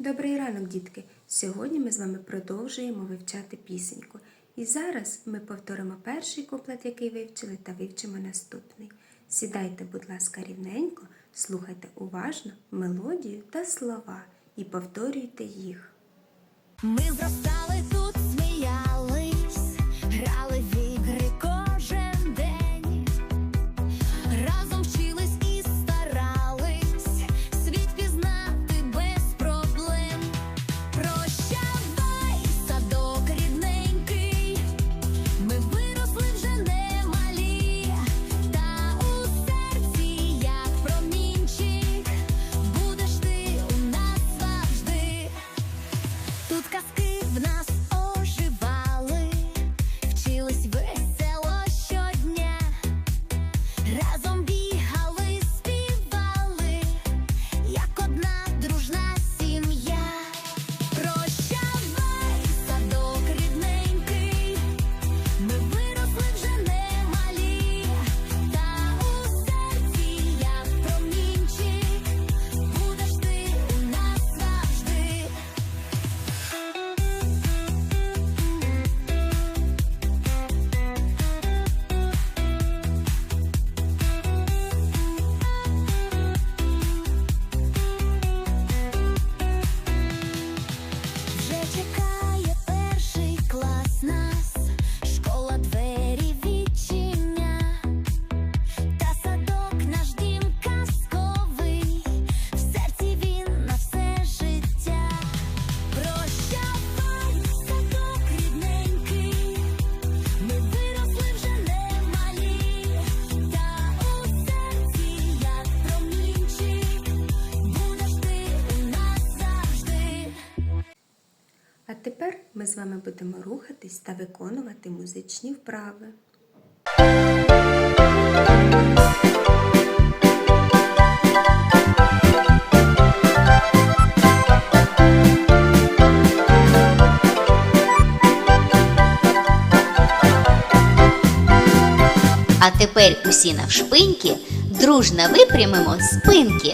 Добрий ранок, дітки! Сьогодні ми з вами продовжуємо вивчати пісеньку. І зараз ми повторимо перший куплет, який вивчили, та вивчимо наступний. Сідайте, будь ласка, рівненько, слухайте уважно мелодію та слова і повторюйте їх. Ми зростали ми з вами будемо рухатись та виконувати музичні вправи. А тепер усі навшпиньки дружно випрямимо спинки.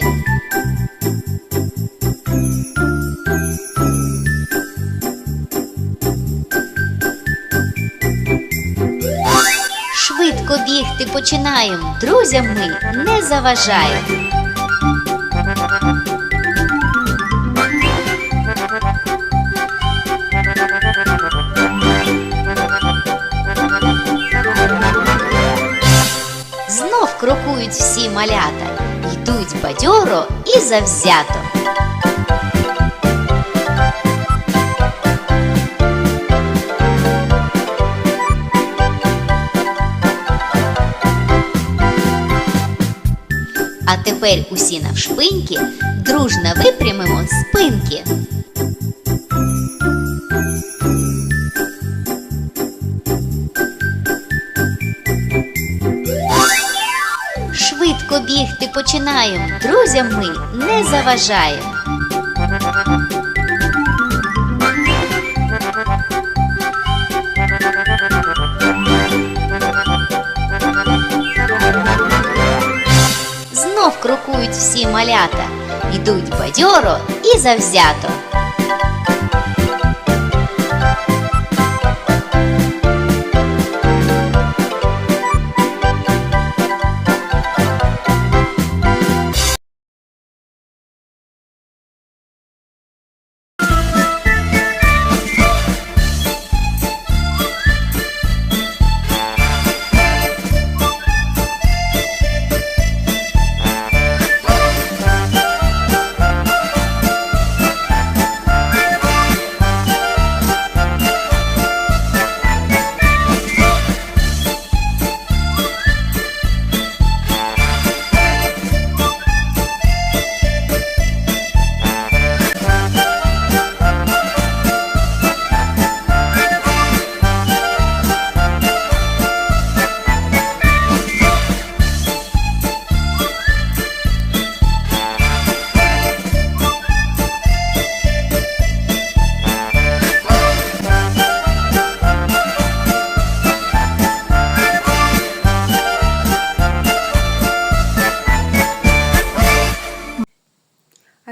Починаємо, друзям ми не заважаємо. Знов крокують всі малята, йдуть бадьоро і завзято. Тепер усі навшпиньки дружно випрямимо спинки. Швидко бігти починаємо, друзям ми не заважаємо. Всі малята, йдуть бадьоро і завзято.